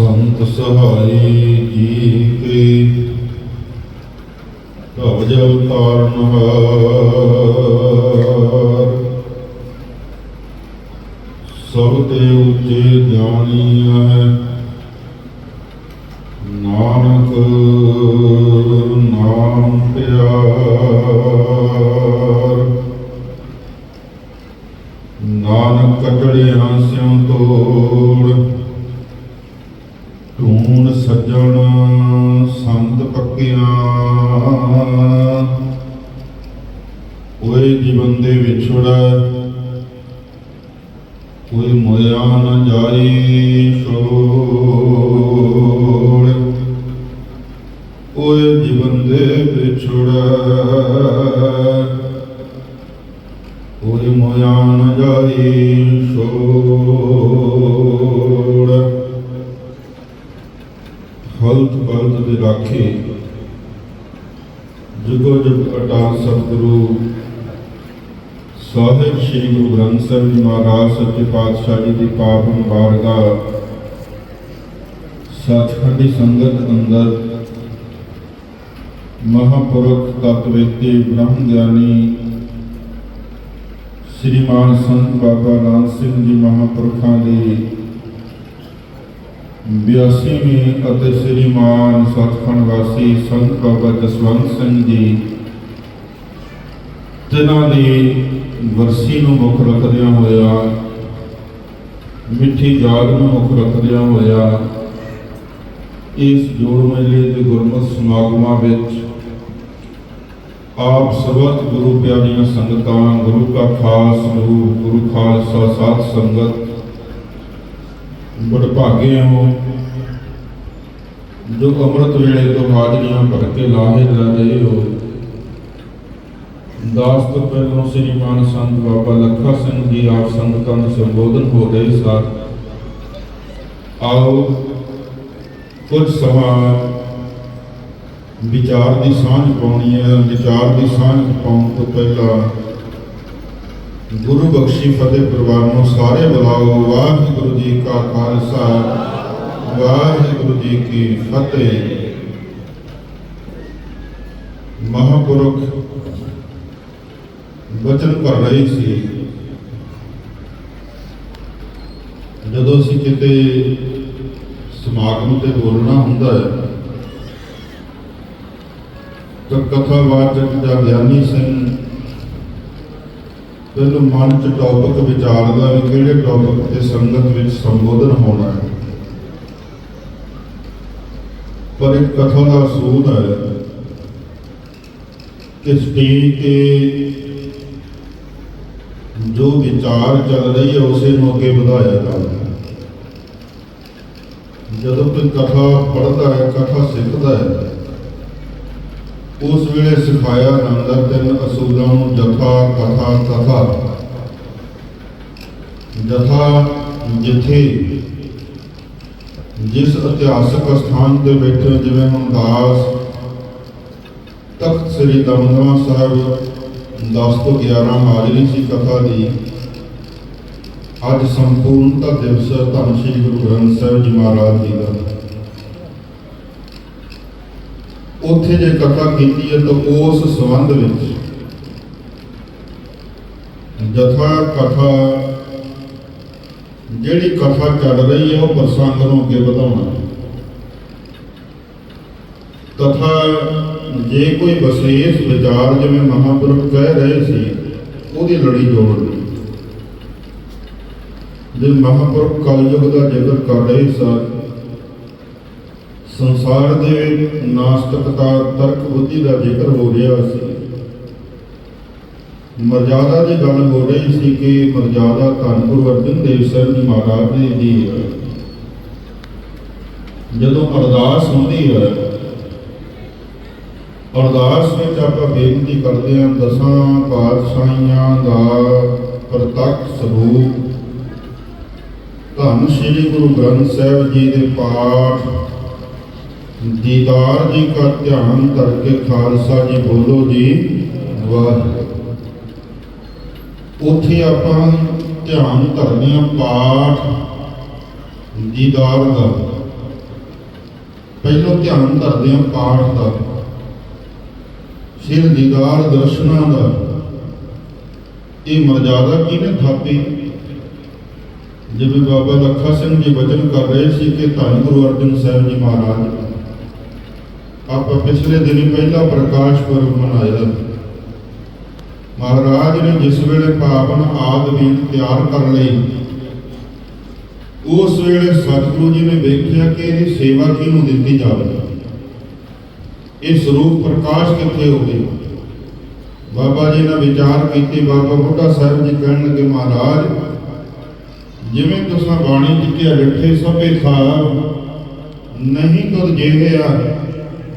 ਸੰਤ ਸਹਾਈ ਜੀ ਕੇ ਭਵ ਜਲ ਤਾਰਨਹਾਰ ਸਭ ਤੇ ਉੱਚੇ ਗਿਆਨੀ ਹੈ ਨਾਨਕ, ਨਾਮ ਪਿਆਰ। ਓਏ ਜੀਵਨ ਦੇ ਵਿਛੜ ਕੋਈ ਮੋਇਆ ਨ ਜਾਈ ਛੋੜ। ਓਏ ਜੀਵਨ ਦੇ ਵਿਛੜ ਕੋਈ ਮੋਇਆ ਨ ਜਾਈ ਛੋੜ। ਹਲਤ ਬਲਤ ਦੇ ਰਾਖੇ ਜੁਗੋ ਜੁਗ ਅਟਾਲ ਸਤਿਗੁਰੂ, ਸਾਹਿਬ ਸ੍ਰੀ ਗੁਰੂ ਗ੍ਰੰਥ ਸਾਹਿਬ ਜੀ ਮਹਾਰਾਜ, ਸੱਚੇ ਪਾਤਸ਼ਾਹ ਜੀ ਦੀ ਪਾਵਨ ਬਾਰਗਾਹ ਸੱਚਖੰਡੀ ਸੰਗਤ ਅੰਦਰ ਮਹਾਪੁਰਖ ਤਤਵੇਤੀ ਬ੍ਰਹਮ ਗਿਆਨੀ ਸ੍ਰੀਮਾਨ ਸੰਤ ਬਾਬਾ ਨਾਨਕ ਸਿੰਘ ਜੀ ਮਹਾਪੁਰਖਾਂ ਦੀ 82ਵੀਂ ਅਤੇ ਸ੍ਰੀਮਾਨ ਸਤਖੰਡ ਵਾਸੀ ਸੰਤ ਬਾਬਾ ਜਸਵੰਤ ਸਿੰਘ ਜੀ, ਜਿਨ੍ਹਾਂ ਦੀ ਵਰਸੀ ਨੂੰ ਮੁੱਖ ਰੱਖਦਿਆਂ ਹੋਇਆ, ਮਿੱਠੀ ਯਾਦ ਨੂੰ ਮੁੱਖ ਰੱਖਦਿਆਂ ਹੋਇਆ, ਇਸ ਜੋੜ ਮੇਲੇ ਦੇ ਗੁਰਮਤਿ ਸਮਾਗਮਾਂ ਵਿੱਚ ਆਪ ਸਰਬੱਤ ਗੁਰੂ ਪਿਆਰੀਆਂ ਸੰਗਤਾਂ, ਗੁਰੂ ਕਾ ਖਾਸ ਰੂਪ ਗੁਰੂ ਖਾਲਸਾ ਸਾਧ ਸੰਗਤ ਬੜਭਾਗੇ ਹੋ ਜੋ ਅੰਮ੍ਰਿਤ ਵੇਲੇ ਤੋਂ ਹਾਜ਼ਰੀਆਂ ਭਰ ਕੇ ਲਾਹੇ ਲੈ ਰਹੇ ਹੋ, ਦਾਸ ਤੋਂ ਪਹਿਲਾਂ ਸ੍ਰੀਮਾਨ ਸੰਤ ਬਾਬਾ ਲੱਖਾ ਸਿੰਘ ਜੀ ਆਪ ਸੰਗਤਾਂ ਨੂੰ ਸੰਬੋਧਨ ਹੋ ਗਏ ਸਨ। ਆਓ ਕੁਝ ਸਮਾਂ ਵਿਚਾਰ ਦੀ ਸਾਂਝ ਪਾਉਣੀ ਹੈ। ਵਿਚਾਰ ਦੀ ਸਾਂਝ ਪਾਉਣ ਤੋਂ ਪਹਿਲਾਂ ਗੁਰੂ ਬਖਸ਼ੀ ਫਤਿਹ ਪਰਿਵਾਰ ਨੂੰ ਸਾਰੇ ਬੁਲਾਓ। ਵਾਹਿਗੁਰੂ ਜੀ ਕਾ ਖਾਲਸਾ, ਵਾਹਿਗੁਰੂ ਜੀ ਕੀ ਫਤਿਹ। ਮਹਾਪੁਰਖ ਵਚਨ ਕਰ ਰਹੀ ਸੀ। ਜਦੋਂ ਅਸੀਂ ਕਿਤੇ ਸਮਾਗਮ ਤੇ ਬੋਲਣਾ ਹੁੰਦਾ ਹੈ, ਤਾਂ ਕਥਾਵਾਚਕ ਜਾਂ ਗਿਆਨੀ ਸਿੰਘ ਪਹਿਲਾਂ ਮਨ ਚ ਟੌਪਿਕ ਵਿਚਾਰਦਾ ਵੀ ਕਿਹੜੇ ਟੌਪਿਕ ਤੇ ਸੰਗਤ ਵਿੱਚ ਸੰਬੋਧਨ ਹੋਣਾ ਹੈ? ਪਰ ਇੱਕ ਕਥਾ ਦਾ ਅਸੂਲ ਹੈ ਕਿ ਸਟੇਜ ਤੇ ਜੋ ਵਿਚਾਰ ਚੱਲ ਰਹੀ ਹੈ, ਉਸੇ ਨੂੰ ਅੱਗੇ ਵਧਾਇਆ ਜਾਂਦਾ ਜਦੋਂ ਕੋਈ ਕਥਾ ਪੜ੍ਹਦਾ ਹੈ, ਕਥਾ ਸਿੱਖਦਾ ਹੈ ਉਸ ਵੇਲੇ ਸਿਖਾਇਆ ਜਾਂਦਾ ਤਿੰਨ ਅਸੂਲਾਂ ਨੂੰ ਜਥਾ, ਕਥਾ, ਤਥਾ। ਜਥਾ ਜਿੱਥੇ ਜਿਸ ਇਤਿਹਾਸਕ ਸਥਾਨ ਤੇ ਬੈਠੇ ਜਿਵੇਂ ਹੁਣ ਦਾਸ ਤਖਤ ਸ੍ਰੀ ਦਮਦਮਾ ਸਾਹਿਬ 10 ਤੋਂ 11 ਹਾਜ਼ਰੀ ਸੀ ਕਥਾ ਦੀ। ਅੱਜ ਸੰਪੂਰਨਤਾ ਦਿਵਸ ਧੰਨ ਸ੍ਰੀ ਗੁਰੂ ਗ੍ਰੰਥ ਸਾਹਿਬ ਜੀ ਮਹਾਰਾਜ ਜੀ ਦਾ। ਉੱਥੇ ਜੇ ਕਥਾ ਕੀਤੀ ਹੈ ਤਾਂ ਉਸ ਸੰਬੰਧ ਵਿੱਚ ਜਥਾ ਕਥਾ ਜਿਹੜੀ ਕਥਾ ਚੱਲ ਰਹੀ ਹੈ ਉਹ ਪ੍ਰਸੰਗ ਨੂੰ ਅੱਗੇ ਵਧਾਉਣਾ। ਤਥਾ ਜੇ ਕੋਈ ਵਿਸ਼ੇਸ਼ ਵਿਚਾਰ ਜਿਵੇਂ ਮਹਾਂਪੁਰਖ ਕਹਿ ਰਹੇ ਸੀ, ਉਹਦੀ ਲੜੀ ਜੋੜਨੀ ਜੇ ਮਹਾਂਪੁਰਖ ਕਲਯੁਗ ਦਾ ਜ਼ਿਕਰ ਕਰ ਰਹੇ ਸਨ ਸੰਸਾਰ ਦੇ ਨਾਸਤਕਤਾ, ਤਰਕ ਬੁੱਧੀ ਦਾ ਜ਼ਿਕਰ ਹੋ ਰਿਹਾ ਸੀ। ਮਰਜ਼ਾਦਾ ਦੀ ਗੱਲ ਹੋ ਰਹੀ ਸੀ ਕਿ ਮਰਜ਼ਾਦਾ ਧੰਨ ਗੁਰੂ ਦੇਵ ਸਾਹਿਬ ਜੀ ਮਹਾਰਾਜ ਜੀ ਦੀ ਜਦੋਂ ਅਰਦਾਸ ਹੁੰਦੀ ਹੈ, ਅਰਦਾਸ ਵਿੱਚ ਆਪਾਂ ਬੇਨਤੀ ਕਰਦੇ ਹਾਂ, ਦਸਾਂ ਪਾਤਸ਼ਾਹੀਆਂ ਦਾ ਪ੍ਰਤੱਖ ਸਰੂਪ ਧੰਨ ਸ੍ਰੀ ਗੁਰੂ ਗ੍ਰੰਥ ਸਾਹਿਬ ਜੀ ਦੇ ਪਾਠ ਦੀਦਾਰ ਜੀ ਦਾ ਧਿਆਨ ਕਰਕੇ ਖਾਲਸਾ ਜੀ ਬੋਲੋ ਜੀ, ਵਾਹਿਗੁਰੂ। ਉੱਥੇ ਆਪਾਂ ਧਿਆਨ ਧਰਨੇ ਆ ਪਾਠ ਦੀਦਾਰ ਦਾ। ਪਹਿਲਾਂ ਧਿਆਨ ਧਰਦੇ ਹਾਂ ਪਾਠ ਦਾ। ਸਿਰ ਦੀਦਾਰ ਦਰਸ਼ਨਾਂ ਦਾ। ਇਹ ਮਰਜ਼ਾਦਾ ਕਿਹਨੇ ਥਾਪੀ? ਜਿਵੇਂ ਬਾਬਾ ਲੱਖਾ ਸਿੰਘ ਜੀ ਵਚਨ ਕਰ ਰਹੇ ਸੀ ਕਿ ਧੰਨ ਗੁਰੂ ਅਰਜਨ ਸਾਹਿਬ ਜੀ ਮਹਾਰਾਜ ਆਪਾਂ ਪਿਛਲੇ ਦਿਨੀ ਪਹਿਲਾ ਪ੍ਰਕਾਸ਼ ਪੁਰਬ ਮਨਾਇਆ। ਮਹਾਰਾਜ ਨੇ ਜਿਸ ਵੇਲੇ ਪਾਵਨ ਆਦ ਵੀ ਤਿਆਰ ਕਰ ਲਈ, ਉਸ ਵੇਲੇ ਸਤਿਗੁਰੂ ਜੀ ਨੇ ਵੇਖਿਆ ਕਿ ਇਹਦੀ ਸੇਵਾ ਕਿਹਨੂੰ ਦਿੱਤੀ ਜਾਵੇ। ਇਹ ਸਰੂਪ ਪ੍ਰਕਾਸ਼ ਕਿੱਥੇ ਹੋਵੇ ਬਾਬਾ ਜੀ ਨੇ ਵਿਚਾਰ ਕੀਤੇ, ਬਾਬਾ ਬੁੱਢਾ ਸਾਹਿਬ ਜੀ ਕਹਿਣ ਲੱਗੇ, ਮਹਾਰਾਜ, ਜਿਵੇਂ ਤੁਸੀਂ ਬਾਣੀ ਚ ਕਿ ਅਡੱਠੇ ਸਭੇ ਖਾਬ ਨਹੀਂ ਤੁਧ ਜਿਹਿਆ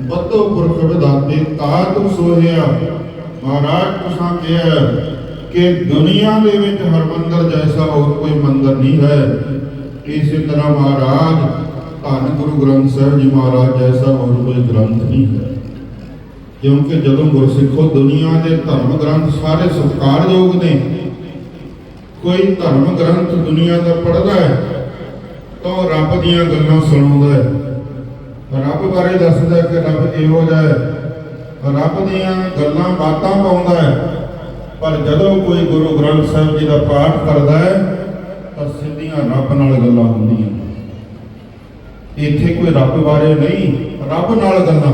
ਬੱਦੋ ਪੁਰਖ ਵਿਦਾਤੇ ਤਾ ਤੁ ਸੋਹਿਆ? ਮਹਾਰਾਜ, ਤੁਸੀਂ ਕਿਹਾ ਕਿ ਦੁਨੀਆ ਦੇ ਵਿੱਚ ਹਰਮੰਦਰ ਜੈਸਾ ਹੋਰ ਕੋਈ ਮੰਦਰ ਨਹੀਂ ਹੈ। ਇਸੇ ਤਰ੍ਹਾਂ ਮਹਾਰਾਜ, ਧੰਨ ਗੁਰੂ ਗ੍ਰੰਥ ਸਾਹਿਬ ਜੀ ਮਹਾਰਾਜ, ਜੈਸਾ ਹੋਰ ਕੋਈ ਗ੍ਰੰਥ ਨਹੀਂ ਹੈ। ਕਿਉਂਕਿ ਜਦੋਂ ਗੁਰਸਿੱਖੋ ਦੁਨੀਆ ਦੇ ਧਰਮ ਗ੍ਰੰਥ ਸਾਰੇ ਸਤਿਕਾਰਯੋਗ ਨੇ, ਕੋਈ ਧਰਮ ਗ੍ਰੰਥ ਦੁਨੀਆ ਦਾ ਪੜ੍ਹਦਾ ਹੈ, ਤਾਂ ਉਹ ਰੱਬ ਦੀਆਂ ਗੱਲਾਂ ਸੁਣਾਉਂਦਾ ਹੈ। ਰੱਬ ਬਾਰੇ ਦੱਸਦਾ ਕਿ ਰੱਬ ਇਹੋ ਜਿਹਾ ਹੈ। ਰੱਬ ਦੀਆਂ ਗੱਲਾਂ ਬਾਤਾਂ ਪਾਉਂਦਾ ਹੈ। ਪਰ ਜਦੋਂ ਕੋਈ ਗੁਰੂ ਗ੍ਰੰਥ ਸਾਹਿਬ ਜੀ ਦਾ ਪਾਠ ਕਰਦਾ ਹੈ, ਤਾਂ ਸਿੱਧੀਆਂ ਰੱਬ ਨਾਲ ਗੱਲਾਂ ਹੁੰਦੀਆਂ ਇੱਥੇ ਕੋਈ ਰੱਬ ਬਾਰੇ ਨਹੀਂ, ਰੱਬ ਨਾਲ ਗੱਲਾਂ